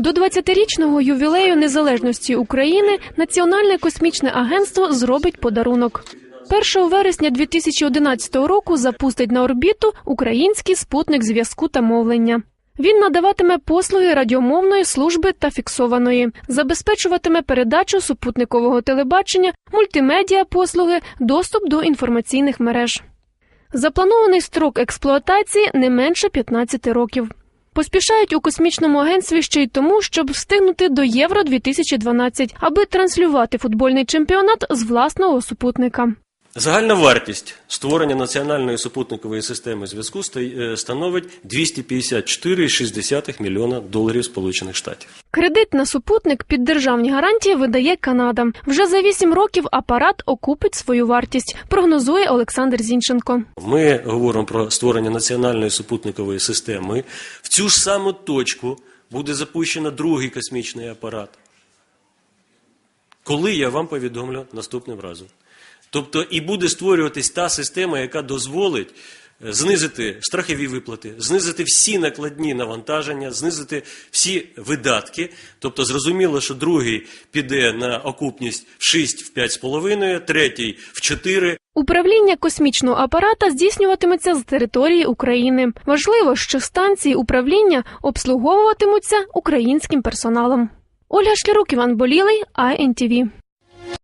15-річного ювілею незалежності України Національне космічне агентство зробить подарунок. 1 вересня 2011 року запустить на орбіту український спутник зв'язку та мовлення. Він надаватиме послуги радіомовної служби та фіксованої, забезпечуватиме передачу супутникового телебачення, мультимедіа послуги, доступ до інформаційних мереж. Запланований строк експлуатації не менше 15 років. Поспішають у космічному агентстві ще й тому, щоб встигнути до Євро 2012, аби транслювати футбольний чемпіонат з власного супутника. Загальна вартість створення національної супутникової системи зв'язку е, становить 254,6 мільйона доларів Сполучених Штатів. Кредит на супутник під державні гарантії видає Канада. Вже за 8 років апарат окупить свою вартість, прогнозує Олександр Зінченко. Ми говоримо про створення національної супутникової системи. В цю ж саму точку буде запущено другий космічний апарат. Коли я вам повідомлю наступним разом. Тобто і буде створюватись та система, яка дозволить е, знизити страхові виплати, знизити всі накладні навантаження, знизити всі видатки. Тобто зрозуміло, що другий піде на окупність в 6 в 5,5, третій в 4, Управління космічного апарата здійснюватиметься з території України. Важливо, що станції управління обслуговуватимуться українським персоналом. Ольга Шкірук, Іван Болілий, АНТВ.